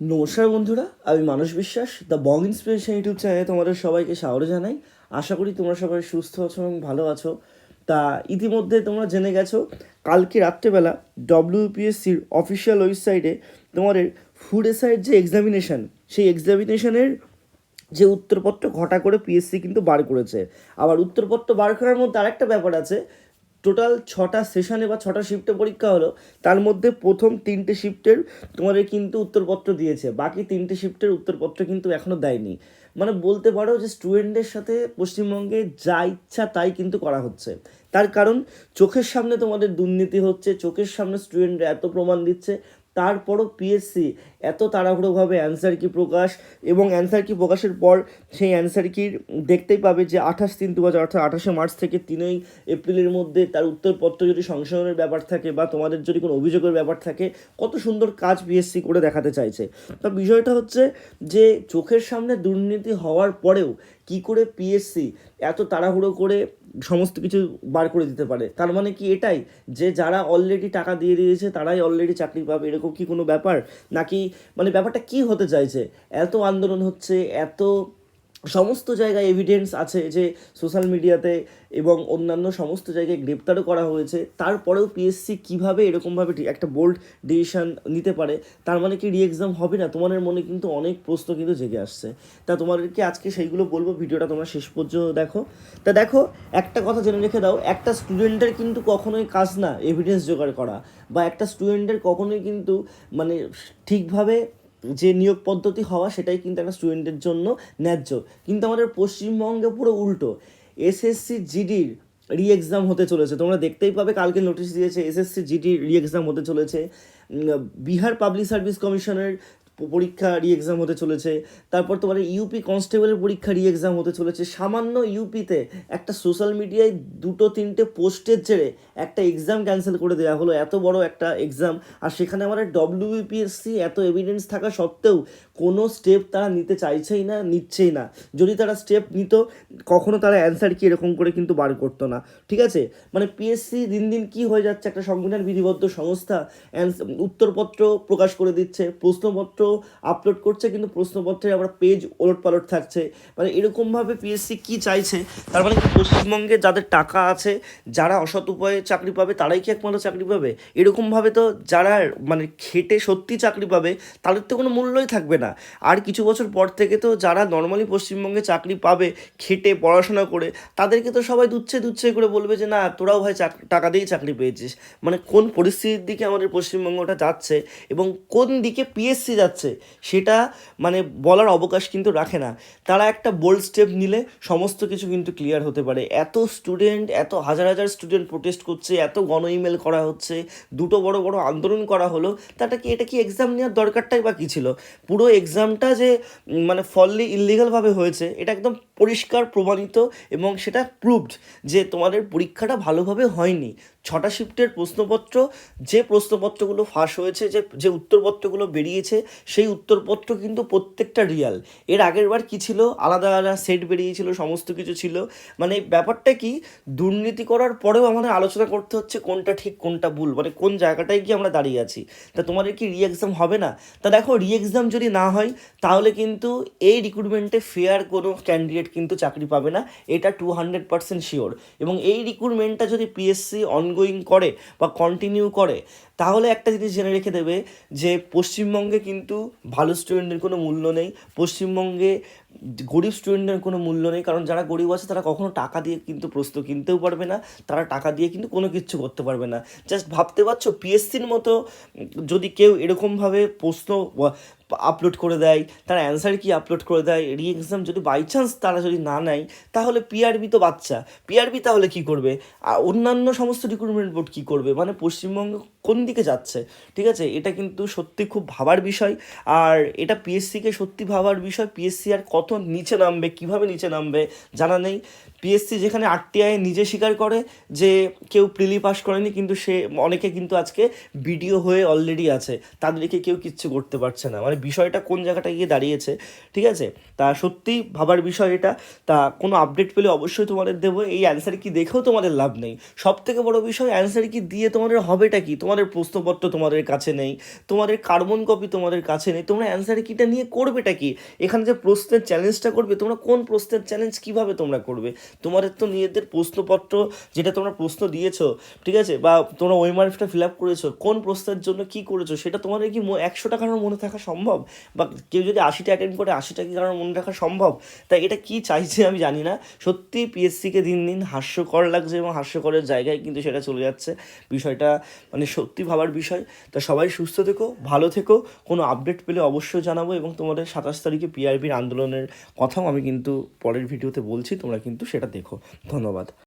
নমস্কার বন্ধুরা, আমি মানস বিশ্বাস দ্য বং ইন্সপিরেশন ইউটিউব চ্যানেলে তোমাদের সবাইকে স্বাগত জানাই। আশা করি তোমরা সবাই সুস্থ আছো এবং ভালো আছো। তা ইতিমধ্যে তোমরা জেনে গেছো, কালকে রাত্রেবেলা ডব্লিউপিএসসির অফিসিয়াল ওয়েবসাইটে তোমাদের ফুড এসআইয়ের যে এক্সামিনেশন সেই এক্সামিনেশনের যে উত্তরপত্র ঘটা করে পিএসসি কিন্তু বার করেছে। আবার উত্তরপত্র বার করার মধ্যে আরেকটা ব্যাপার আছে টোটাল ছটা সেশনে বা ছটা শিফটে পরীক্ষা হলো, তার মধ্যে প্রথম তিনটে শিফটের তোমাদের কিন্তু উত্তরপত্র দিয়েছে, বাকি তিনটে শিফটের উত্তরপত্র কিন্তু এখনও দেয়নি। মানে বলতে পারো যে স্টুডেন্টদের সাথে পশ্চিমবঙ্গে যা ইচ্ছা তাই কিন্তু করা হচ্ছে। তার কারণ, চোখের সামনে তোমাদের দুর্নীতি হচ্ছে, চোখের সামনে স্টুডেন্টরা এত প্রমাণ দিচ্ছে তারপরও পিএসসি এত তাড়াহুড়োভাবে অ্যান্সার কি প্রকাশ এবং অ্যান্সার কি প্রকাশের পর সেই অ্যান্সার কি দেখতেই পাবে যে আঠাশ তিন দু হাজার অর্থাৎ আঠাশে মার্চ থেকে তিনই এপ্রিলের মধ্যে তার উত্তরপত্র যদি সংশোধনের ব্যাপার থাকে বা তোমাদের যদি কোনো অভিযোগের ব্যাপার থাকে, কত সুন্দর কাজ পিএসসি করে দেখাতে চাইছে। তো বিষয়টা হচ্ছে যে চোখের সামনে দুর্নীতি হওয়ার পরেও কি করে পিএসসি এত তাড়াহুড়ো করে সমস্ত কিছু বার করে দিতে পারে? তার মানে কি এটাই? যে যারা অলরেডি টাকা দিয়ে দিয়েছে, তারাই অলরেডি চাকরি পাবে। এরকম কি কোনো ব্যাপার? নাকি মানে ব্যাপারটা কি হতে চাইছে? এত আন্দোলন হচ্ছে, এত সমস্ত জায়গায় এভিডেন্স আছে যে সোশ্যাল মিডিয়াতে এবং অন্যান্য সমস্ত জায়গায় গ্রেপ্তারও করা হয়েছে। তারপরেও পিএসসি কীভাবে এরকমভাবে একটা বোল্ড ডিসিশন নিতে পারে, তার মানে কি রি এক্সাম হবে না? তোমাদের মনে কিন্তু অনেক প্রশ্ন কিন্তু জেগে আসছে। তা তোমাদেরকে আজকে সেইগুলো বলব, ভিডিওটা তোমরা শেষ পর্যন্ত দেখো। তা দেখো, একটা কথা জেনে রেখে দাও, একটা স্টুডেন্টের কিন্তু কখনোই কাজ না এভিডেন্স জোগাড় করা। বা একটা স্টুডেন্টের কখনোই কিন্তু মানে ঠিকভাবে যে নিয়োগ পদ্ধতি হওয়া সেটাই কিন্তু একটা স্টুডেন্টের জন্য ন্যায্য। কিন্তু আমাদের পশ্চিমবঙ্গে পুরো উল্টো। এসএসসি জিডির রি এক্সাম হতে চলেছে। তোমরা দেখতেই পাবে, কালকে নোটিশ দিয়েছে এসএসসি জিডির রি এক্সাম হতে চলেছে। বিহার পাবলিক সার্ভিস কমিশনের পরীক্ষা রি এক্সাম হতে চলেছে। তারপর তোমার ইউপি কনস্টেবলের পরীক্ষা রি এক্সাম হতে চলেছে। সামান্য ইউপিতে একটা সোশ্যাল মিডিয়ায় দুটো, তিনটে পোস্টের জেরে একটা এক্সাম ক্যান্সেল করে দেওয়া হলো। এত বড় একটা এক্সাম আর সেখানে আমাদের ডব্লিউপিএসসি এত এভিডেন্স থাকা সত্ত্বেও কোনো স্টেপ তারা নিতে চাইছেই না, নিচ্ছেই না। যদি তারা স্টেপ নিত, কখনো তারা অ্যান্সার কি এরকম করে কিন্তু বার করতো না। ঠিক আছে? মানে পিএসসি দিন দিন কি হয়ে যাচ্ছে, একটা সংবিধান বিধিবদ্ধ সংস্থা উত্তরপত্র প্রকাশ করে দিচ্ছে, প্রশ্নপত্র আপলোড করছে, কিন্তু প্রশ্নপত্রে আবার পেজ ওলট পালট থাকছে। মানে এরকমভাবে পিএসসি কি চাইছে? তার মানে পশ্চিমবঙ্গে যাদের টাকা আছে, যারা অসৎ উপায়ে চাকরি পাবে, তারাই কি একমাত্র চাকরি পাবে? এরকমভাবে তো যারা মানে খেটে সত্যি চাকরি পাবে, তাদের তো কোনো মূল্যই থাকবে না। আর কিছু বছর পর থেকে তো যারা নর্মালি পশ্চিমবঙ্গে চাকরি পাবে, খেটে, পড়াশোনা করে, তাদেরকে তো সবাই দুচ্ছে দুচ্ছে করে বলবে যে, না, তোরাও ভাই টাকা দিয়েই চাকরি পেয়েছিস। মানে কোন পরিস্থিতির দিকে আমাদের পশ্চিমবঙ্গটা যাচ্ছে এবং কোন দিকে পিএসসি যাচ্ছে, সেটা মানে বলার অবকাশ কিন্তু রাখে না। তারা একটা বোল্ড স্টেপ নিলে সমস্ত কিছু কিন্তু ক্লিয়ার হতে পারে। এত স্টুডেন্ট এত হাজার হাজার স্টুডেন্ট প্রোটেস্ট করছে, এত গণ ইমেল করা হচ্ছে, দুটো বড় বড় আন্দোলন করা হলো তাটা কি, এটা কি এক্সাম নেওয়ার দরকারটাই বা কী ছিল? পুরো এক্সামটা যে মানে ফললি ইলিগালভাবে হয়েছে, এটা একদম পরিষ্কার প্রমাণিত এবং সেটা প্রুভড যে তোমাদের পরীক্ষাটা ভালোভাবে হয়নি। ছটা শিফটের প্রশ্নপত্র, যে প্রশ্নপত্রগুলো ফাঁস হয়েছে, যে যে উত্তরপত্রগুলো বেরিয়েছে, সেই উত্তরপত্র কিন্তু প্রত্যেকটা রিয়াল এর আগের বার কী ছিল? আলাদা আলাদা সেট বেরিয়েছিল, সমস্ত কিছু ছিল। মানে ব্যাপারটা কি? দুর্নীতি করার পরেও আমাদের আলোচনা করতে হচ্ছে কোনটা ঠিক, কোনটা ভুল। মানে কোন জায়গাটায় গিয়ে আমরা দাঁড়িয়ে আছি। তা তোমাদের কি রি এক্সাম হবে না? তা দেখো রি এক্সাম যদি না হয়, তাহলে কিন্তু এই রিক্রুটমেন্টে ফেয়ার কোনো ক্যান্ডিডেট কিন্তু চাকরি পাবে না। এটা টু হান্ড্রেড পার্সেন্ট শিওর এবং এই রিক্রুটমেন্টটা যদি পিএসসি অনগোয়িং করে বা কন্টিনিউ করে তাহলে একটা জিনিস জেনে রেখে দেবে যে পশ্চিমবঙ্গে কিন্তু ভালো স্টুডেন্টের কোনো মূল্য নেই। পশ্চিমবঙ্গে গরিব স্টুডেন্টের কোনো মূল্য নেই। কারণ যারা গরিব আছে, তারা কখনো টাকা দিয়ে কিন্তু প্রশ্ন কিনতেও পারবে না। তারা টাকা দিয়ে কিন্তু কোনো কিছু করতে পারবে না। জাস্ট ভাবতে পারছ পিএসসির মতো যদি কেউ এরকমভাবে প্রশ্ন আপলোড করে দেয়, তার অ্যান্সার কি আপলোড করে দেয় রি এক্সাম যদি বাই চান্স তারা যদি না নেয়, তাহলে পিআরবি তো বাচ্চা। পিআরবি তাহলে কি করবে? আর অন্যান্য সমস্ত রিক্রুটমেন্ট বোর্ড কী করবে? মানে পশ্চিমবঙ্গ কোন দিকে যাচ্ছে, ঠিক আছে? এটা কিন্তু সত্যি খুব ভাবার বিষয়। আর এটা পিএসসিকে সত্যি ভাবার বিষয় পিএসসি আর কত নিচে নামবে, কীভাবে নিচে নামবে জানা নেই। পিএসসি যেখানে আরটিআই নিজে স্বীকার করে যে কেউ প্রিলি পাস করেনি, কিন্তু সে অনেকে কিন্তু আজকে ভিডিও হয়ে অলরেডি আছে। তাদেরকে কেউ কিচ্ছু করতে পারছে না। মানে বিষয়টা কোন জায়গাটা গিয়ে দাঁড়িয়েছে, ঠিক আছে? তা সত্যি ভাবার বিষয় এটা। তা কোনো আপডেট পেলে অবশ্যই তোমাদের দেবো। এই অ্যান্সার কি দেখেও তোমাদের লাভ নেই। সব থেকে বড় বিষয় অ্যান্সার কি দিয়ে তোমাদের হবেটা কি? তোমাদের প্রশ্নপত্র তোমাদের কাছে নেই, তোমাদের কার্বন কপি তোমাদের কাছে নেই, তোমরা অ্যান্সার কিটা নিয়ে করবেটা কি? এখানে যে প্রশ্নের চ্যালেঞ্জটা করবে, তোমরা কোন প্রশ্নের চ্যালেঞ্জ কীভাবে তোমরা করবে? তোমাদের তো নিজেদের প্রশ্নপত্র যেটা তোমরা প্রশ্ন দিয়েছ, ঠিক আছে? বা তোমরা ওয়েমার্কটা ফিল আপ করেছ, কোন প্রশ্নের জন্য কি করেছ, সেটা তোমাদের কি একশোটা কারণ মনে থাকা সম্ভব? বা কেউ যদি আশিটা অ্যাটেন্ড করে, আশিটা কি কারণ মনে রাখা সম্ভব? তাই এটা কি চাইছে আমি জানি না। সত্যি পিএসসিকে দিন দিন হাস্যকর লাগছে এবং হাস্যকরের জায়গায় কিন্তু সেটা চলে যাচ্ছে। বিষয়টা মানে সত্যি ভাবার বিষয়। তা সবাই সুস্থ থেকো, ভালো থেকো। কোনো আপডেট পেলে অবশ্যই জানাব এবং তোমাদের সাতাশ তারিখে পিআরবির আন্দোলনের কথাও আমি কিন্তু পরের ভিডিওতে বলছি, তোমরা কিন্তু সেটা দেখো। ধন্যবাদ।